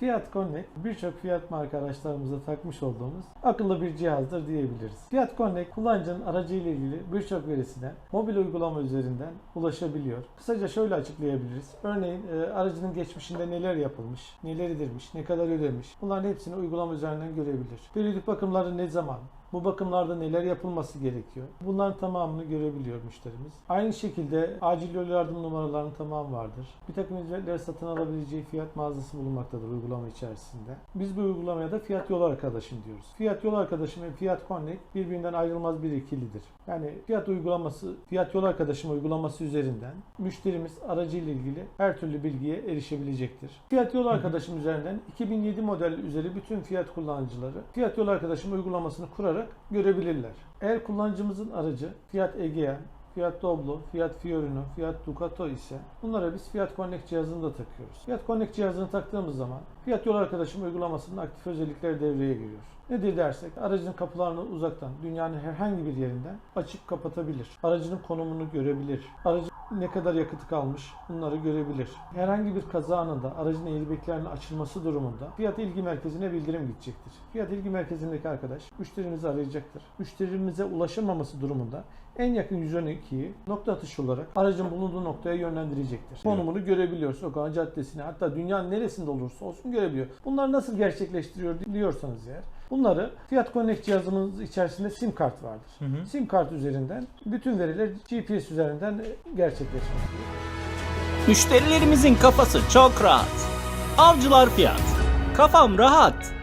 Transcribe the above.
Fiat Connect birçok Fiat marka araçlarımıza takmış olduğumuz akıllı bir cihazdır diyebiliriz. Fiat Connect kullanıcının aracıyla ilgili birçok verisine mobil uygulama üzerinden ulaşabiliyor. Kısaca şöyle açıklayabiliriz. Örneğin e, aracının geçmişinde neler yapılmış, neler edilmiş, ne kadar ödemiş. Bunların hepsini uygulama üzerinden görebilir. Periyodik bakımları ne zaman, bu bakımlarda neler yapılması gerekiyor? Bunların tamamını görebiliyor müşterimiz. Aynı şekilde acil yol yardım numaralarının tamamı vardır. Bir takım hizmetleri satın alabileceği fiyat mağazası bulunmaktadır uygulama içerisinde. Biz bu uygulamaya da fiyat yol arkadaşım diyoruz. Fiyat yol arkadaşım ve fiyat connect birbirinden ayrılmaz bir ikilidir. Yani fiyat uygulaması, fiyat yol arkadaşım uygulaması üzerinden müşterimiz aracıyla ilgili her türlü bilgiye erişebilecektir. Fiyat yol arkadaşım üzerinden 2007 model üzeri bütün fiyat kullanıcıları fiyat yol arkadaşım uygulamasını kurarak görebilirler. Eğer kullanıcımızın aracı Fiat Egea, Fiat Doblo, Fiat Fiorino, Fiat Ducato ise bunlara biz Fiat Connect cihazını da takıyoruz. Fiat Connect cihazını taktığımız zaman Fiat Yol Arkadaşım uygulamasının aktif özellikleri devreye giriyor. Nedir dersek aracın kapılarını uzaktan dünyanın herhangi bir yerinden açıp kapatabilir. Aracının konumunu görebilir. Aracın ne kadar yakıtı kalmış bunları görebilir. Herhangi bir kaza anında aracın airbaglerinin açılması durumunda Fiyat ilgi merkezine bildirim gidecektir. Fiyat ilgi merkezindeki arkadaş müşterimizi arayacaktır. Müşterimize ulaşamaması durumunda en yakın 112'yi nokta atışı olarak aracın bulunduğu noktaya yönlendirecektir. Konumunu görebiliyor. Sokağın caddesine hatta dünyanın neresinde olursa olsun görebiliyor. Bunları nasıl gerçekleştiriyor diyorsanız eğer bunları Fiat Connect cihazımız içerisinde sim kart vardır. Hı hı. Sim kart üzerinden bütün veriler GPS üzerinden gerçekleşmektedir. Müşterilerimizin kafası çok rahat. Avcılar Fiyat. Kafam rahat.